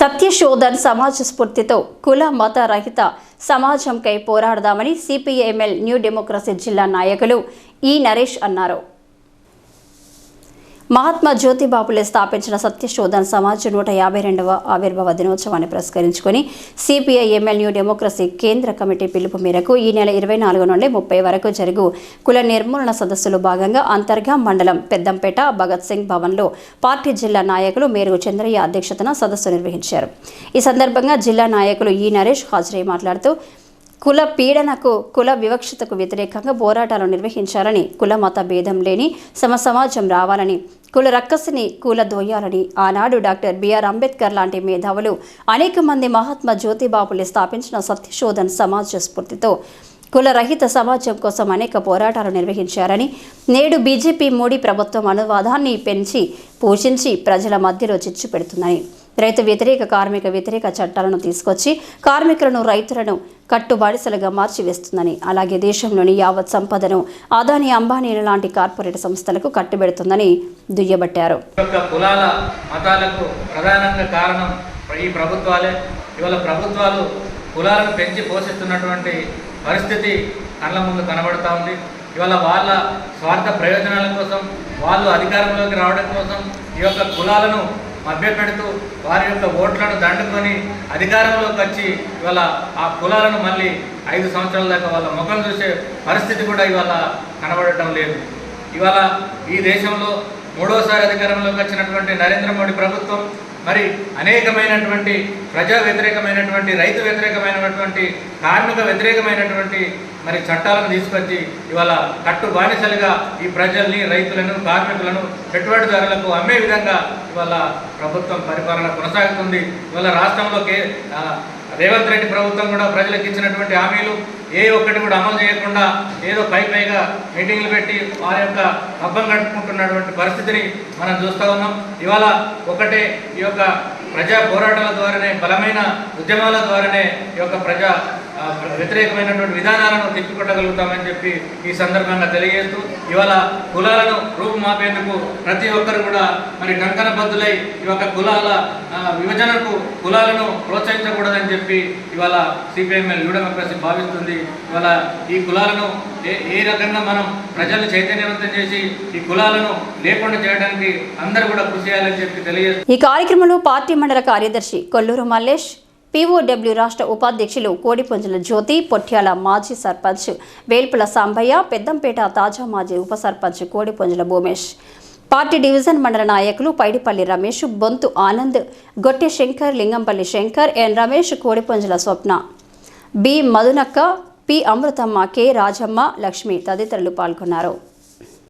సత్యశోధన్ సమాజ స్ఫూర్తితో కుల మత రహిత సమాజంకై పోరాడదామని సిపిఐఎంఎల్ న్యూ డెమోక్రసీ జిల్లా నాయకులు ఈ నరేష్ అన్నారు. మహాత్మా జ్యోతిబాపులే స్థాపించిన సత్యశోధన్ సమాజ్ నూట యాభై రెండవ ఆవిర్భావ దినోత్సవాన్ని పురస్కరించుకొని సిపిఐ ఎమ్మెల్యూ డెమోక్రసీ కేంద్ర కమిటీ పిలుపు మేరకు ఈ నెల ఇరవై నాలుగు నుండి ముప్పై వరకు జరుగు కుల నిర్మూలన సదస్సులో భాగంగా అంతర్గా మండలం పెద్దంపేట భగత్ సింగ్ భవన్లో పార్టీ జిల్లా నాయకులు మేరుగు చంద్రయ్య అధ్యక్షతన సదస్సు నిర్వహించారు. ఈ సందర్భంగా జిల్లా నాయకులు ఈ నరేష్ హాజరై మాట్లాడుతూ కుల పీడనకు కుల వివక్షతకు వ్యతిరేకంగా పోరాటాలు నిర్వహించాలని కుల మత భేదం లేని సమ సమాజం రావాలని కుల రక్కసిని కుల దోయాలని ఆనాడు డాక్టర్ బిఆర్ అంబేద్కర్ లాంటి మేధావులు అనేక మంది మహాత్మా జ్యోతిబాబులు స్థాపించిన సత్యశోధన్ సమాజ స్ఫూర్తితో కులరహిత సమాజం కోసం అనేక పోరాటాలు నిర్వహించారని నేడు బీజేపీ మోడీ ప్రభుత్వం అనువాదాన్ని పెంచి పోషించి ప్రజల మధ్యలో చిచ్చు పెడుతుందని. రైతు వ్యతిరేక కార్మిక వ్యతిరేక చట్టాలను తీసుకొచ్చి కార్మికులను రైతులను కట్టుబాడిసలుగా మార్చివేస్తుందని అలాగే దేశంలోని యావత్ సంపదను అదాని అంబానీల లాంటి కార్పొరేట్ సంస్థలకు కట్టుబెడుతుందని దుయ్యబట్టారు. కులాల మతాలకు ప్రధానంగా కారణం ఈ ప్రభుత్వాలే. ఇవాళ ప్రభుత్వాలు కులాలను పెంచి పోషిస్తున్నటువంటి పరిస్థితి కళ్ళ ముందు కనబడుతూ ఉంది. ఇవాళ వాళ్ళ స్వార్థ ప్రయోజనాల కోసం వాళ్ళు అధికారంలోకి రావడం కోసం ఈ యొక్క కులాలను మభ్యపెడుతూ వారి యొక్క ఓట్లను దండుకొని అధికారంలోకి వచ్చి ఇవాళ ఆ కులాలను మళ్ళీ ఐదు సంవత్సరాల దాకా వాళ్ళ ముఖం చూసే పరిస్థితి కూడా ఇవాళ కనబడటం లేదు. ఇవాళ ఈ దేశంలో మూడోసారి అధికారంలోకి వచ్చినటువంటి నరేంద్ర మోడీ ప్రభుత్వం మరి అనేకమైనటువంటి ప్రజా వ్యతిరేకమైనటువంటి రైతు వ్యతిరేకమైనటువంటి కార్మిక వ్యతిరేకమైనటువంటి మరి చట్టాలను తీసుకొచ్చి ఇవాళ కట్టు బానిసలుగా ఈ ప్రజల్ని రైతులను కార్మికులను పెట్టుబడిదారులకు అమ్మే విధంగా ఇవాళ ప్రభుత్వం పరిపాలన కొనసాగుతుంది. ఇవాళ రాష్ట్రంలో రేవంత్ రెడ్డి ప్రభుత్వం కూడా ప్రజలకు ఇచ్చినటువంటి హామీలు ఏ ఒక్కటి కూడా అమలు చేయకుండా ఏదో పై పైగా మీటింగ్లు పెట్టి వారి యొక్క అబ్బం గడుపుకుంటున్నటువంటి పరిస్థితిని మనం చూస్తూ ఉన్నాం. ఇవాళ ఒకటే ఈ యొక్క ప్రజా పోరాటాల ద్వారానే బలమైన ఉద్యమాల ద్వారానే ఈ యొక్క ప్రజా వ్యతిరేకమైనటువంటి విధానాలను తిప్పికొట్టగలుగుతామని చెప్పి ఈ సందర్భంగా తెలియజేస్తూ ఇవాళ కులాలను రూపుమాపేందుకు ప్రతి ఒక్కరు కూడా మరి కంకణ బద్దులై ఈ యొక్క కులాల విభజనకు కులాలను ప్రోత్సహించకూడదని చెప్పి ఇవాళ సిపిఎంఎల్ యూడెమోక్రసీ భావిస్తుంది. ఇవాళ ఈ కులాలను ఏ ఏ రకంగా మనం ప్రజలను చైతన్యవంతం చేసి ఈ కులాలను లేకుండా చేయడానికి అందరూ కూడా కృషి చేయాలని చెప్పి తెలియజేస్తారు ఈ కార్యక్రమంలో పార్టీ మండల కార్యదర్శి కొల్లూరు మల్లేష్ పీఓడబ్ల్యూ రాష్ట్ర ఉపాధ్యక్షులు కోడిపుంజల జ్యోతి పొట్యాల మాజీ సర్పంచ్ వేల్పుల సాంబయ్య పెద్దంపేట తాజా మాజీ ఉప సర్పంచ్ కోడిపుంజల భూమేష్. పార్టీ డివిజన్ మండల నాయకులు Paidipalli Ramesh Bontu Anand Gotte Shankar Lingampalli Shankar N Ramesh Kodipunjala Swapna. B Madhunakka P Amruthamma K Rajamma Lakshmi తదితరులు పాల్గొన్నారు.